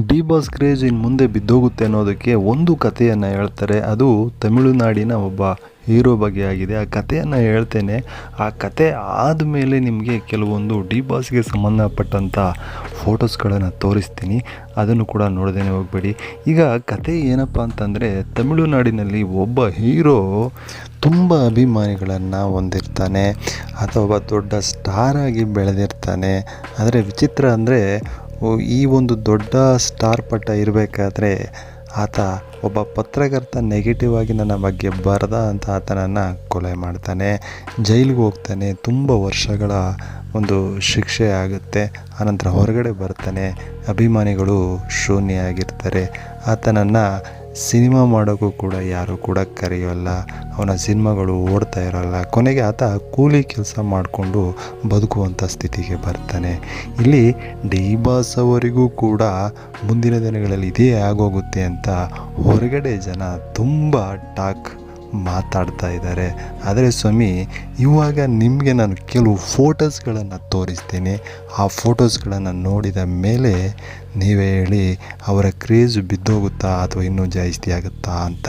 D boss craze ಇನ್ನು ಮುಂದೆ ಬಿದ್ದೋಗುತ್ತೆ ಅನ್ನೋದಕ್ಕೆ ಒಂದು ಕಥೆಯನ್ನು ಹೇಳ್ತಾರೆ. ಅದು ತಮಿಳುನಾಡಿನ ಒಬ್ಬ ಹೀರೋ ಬಗ್ಗೆ ಆಗಿದೆ ಆ ಕಥೆಯನ್ನು ಹೇಳ್ತೇನೆ. ಆ ಕತೆ ಆದಮೇಲೆ ನಿಮಗೆ ಕೆಲವೊಂದು ಡಿ ಬಾಸ್ಗೆ ಸಂಬಂಧಪಟ್ಟಂಥ ಫೋಟೋಸ್ಗಳನ್ನು ತೋರಿಸ್ತೀನಿ. ಅದನ್ನು ಕೂಡ ನೋಡ್ದೇನೆ ಹೋಗಬೇಡಿ. ಈಗ ಕತೆ ಏನಪ್ಪ ಅಂತಂದರೆ, ತಮಿಳುನಾಡಿನಲ್ಲಿ ಒಬ್ಬ ಹೀರೋ ತುಂಬ ಅಭಿಮಾನಿಗಳನ್ನು ಹೊಂದಿರ್ತಾನೆ. ಅಥವಾ ದೊಡ್ಡ ಸ್ಟಾರ್ ಆಗಿ ಬೆಳೆದಿರ್ತಾನೆ. ಆದರೆ ವಿಚಿತ್ರ ಅಂದರೆ ಈ ಒಂದು ದೊಡ್ಡ ಸ್ಟಾರ್ ಪಟ್ಟ ಇರಬೇಕಾದ್ರೆ ಆತ ಒಬ್ಬ ಪತ್ರಕರ್ತ ನೆಗೆಟಿವ್ ಆಗಿ ನನ್ನ ಬಗ್ಗೆ ಬರೆದ ಅಂತ ಆತನನ್ನು ಕೊಲೆ ಮಾಡ್ತಾನೆ, ಜೈಲಿಗೆ ಹೋಗ್ತಾನೆ, ತುಂಬ ವರ್ಷಗಳ ಒಂದು ಶಿಕ್ಷೆ ಆಗುತ್ತೆ, ಆನಂತರ ಹೊರಗಡೆ ಬರ್ತಾನೆ, ಅಭಿಮಾನಿಗಳು ಶೂನ್ಯ ಆಗಿರ್ತಾರೆ. ಆತನನ್ನು ಸಿನಿಮಾ ಮಾಡೋಕ್ಕೂ ಕೂಡ ಯಾರೂ ಕೂಡ ಕರೆಯೋಲ್ಲ, ಅವನ ಸಿನಿಮಾಗಳು ಓಡ್ತಾ ಇರೋಲ್ಲ. ಕೊನೆಗೆ ಆತ ಕೂಲಿ ಕೆಲಸ ಮಾಡಿಕೊಂಡು ಬದುಕುವಂಥ ಸ್ಥಿತಿಗೆ ಬರ್ತಾನೆ. ಇಲ್ಲಿ ಡಿ ಬಾಸ್ ಅವರಿಗೂ ಕೂಡ ಮುಂದಿನ ದಿನಗಳಲ್ಲಿ ಇದೇ ಆಗೋಗುತ್ತೆ ಅಂತ ಹೊರಗಡೆ ಜನ ತುಂಬ ಟಾಕ್ ಮಾತಾಡ್ತಾ ಇದ್ದಾರೆ. ಆದರೆ ಸ್ವಾಮಿ, ಇವಾಗ ನಿಮಗೆ ನಾನು ಕೆಲವು ಫೋಟೋಸ್ಗಳನ್ನು ತೋರಿಸ್ತೀನಿ. ಆ ಫೋಟೋಸ್ಗಳನ್ನು ನೋಡಿದ ಮೇಲೆ ನೀವೇ ಹೇಳಿ ಅವರ ಕ್ರೇಜ್ ಬಿದ್ದೋಗುತ್ತಾ ಅಥವಾ ಇನ್ನೂ ಜಾಸ್ತಿ ಆಗುತ್ತಾ ಅಂತ.